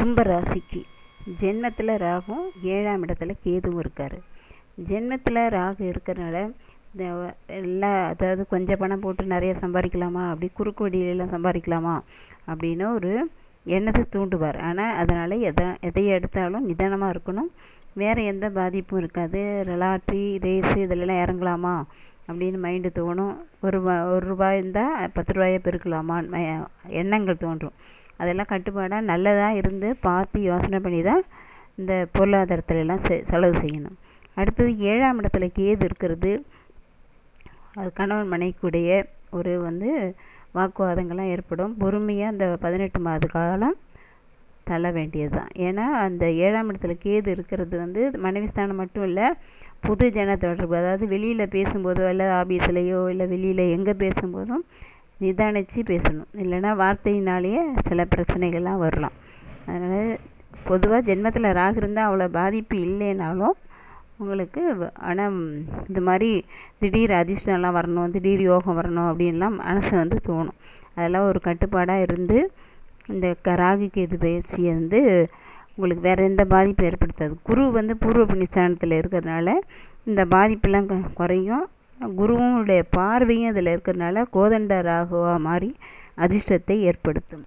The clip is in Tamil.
கும்பராசிக்கு. ஜென்மத்தில் ராகும் ஏழாம் இடத்துல கேதுவும் இருக்கார். ஜென்மத்தில் ராகு இருக்கிறனால இந்த எல்லா அதாவது கொஞ்சம் பணம் போட்டு நிறைய சம்பாதிக்கலாமா? அப்படி குறுக்கு வழியிலலாம் சம்பாதிக்கலாமா? அப்படின்னு ஒரு எண்ணத்தை தூண்டுவார். ஆனால் அதனால் எதை எதை எடுத்தாலும் நிதானமாக இருக்கணும். வேறு எந்த பாதிப்பும் இருக்காது. லாட்ரி ரேஸு இதிலலாம் இறங்கலாமா? அப்படின்னு மைண்டு தோணும். ஒரு ரூபா ஒரு ரூபாய் இருந்தால் பத்து ரூபாயை பெருக்கலாமான்னு எண்ணங்கள் தோன்றும். அதெல்லாம் கட்டுப்பாடாக நல்லதாக இருந்து பார்த்து யோசனை பண்ணி தான் இந்த பொருளாதாரத்துலலாம் செ செலவு செய்யணும். அடுத்தது ஏழாம் இடத்துல கேது இருக்கிறது. அது கணவன் மனைவிக்குடைய ஒரு வந்து வாக்குவாதங்கள்லாம் ஏற்படும். பொறுமையாக அந்த பதினெட்டு மாத காலம் தள்ள வேண்டியது தான். ஏன்னா அந்த ஏழாம் இடத்துல கேது இருக்கிறது வந்து மனைவி ஸ்தானம் மட்டும் இல்லை புது ஜன தொடர்பு. அதாவது வெளியில் பேசும்போதோ இல்லை ஆஃபீஸ்லேயோ இல்லை வெளியில் எங்கே பேசும்போதும் நிதானித்து பேசணும். இல்லைன்னா வார்த்தையினாலேயே சில பிரச்சனைகள்லாம் வரலாம். அதனால் பொதுவாக ஜென்மத்தில் ராகு இருந்தால் அவ்வளோ பாதிப்பு இல்லைனாலும் உங்களுக்கு ஆனால் இது மாதிரி திடீர் அதிர்ஷ்டம்லாம் வரணும் திடீர் யோகம் வரணும் அப்படின்லாம் மனசு வந்து தோணும். அதெல்லாம் ஒரு கட்டுப்பாடாக இருந்து இந்த க இது கேது பயிற்சி வந்து உங்களுக்கு வேறு எந்த பாதிப்பும் ஏற்படுத்தாது. குரு வந்து பூர்வ புண்ணியஸ்தானத்தில் இருக்கிறதுனால இந்த பாதிப்பெல்லாம் க குறையும். குருவுடைய பார்வையும் அதில் இருக்கிறனால கோதண்ட ராகுவாக மாறி அதிர்ஷ்டத்தை ஏற்படுத்தும்.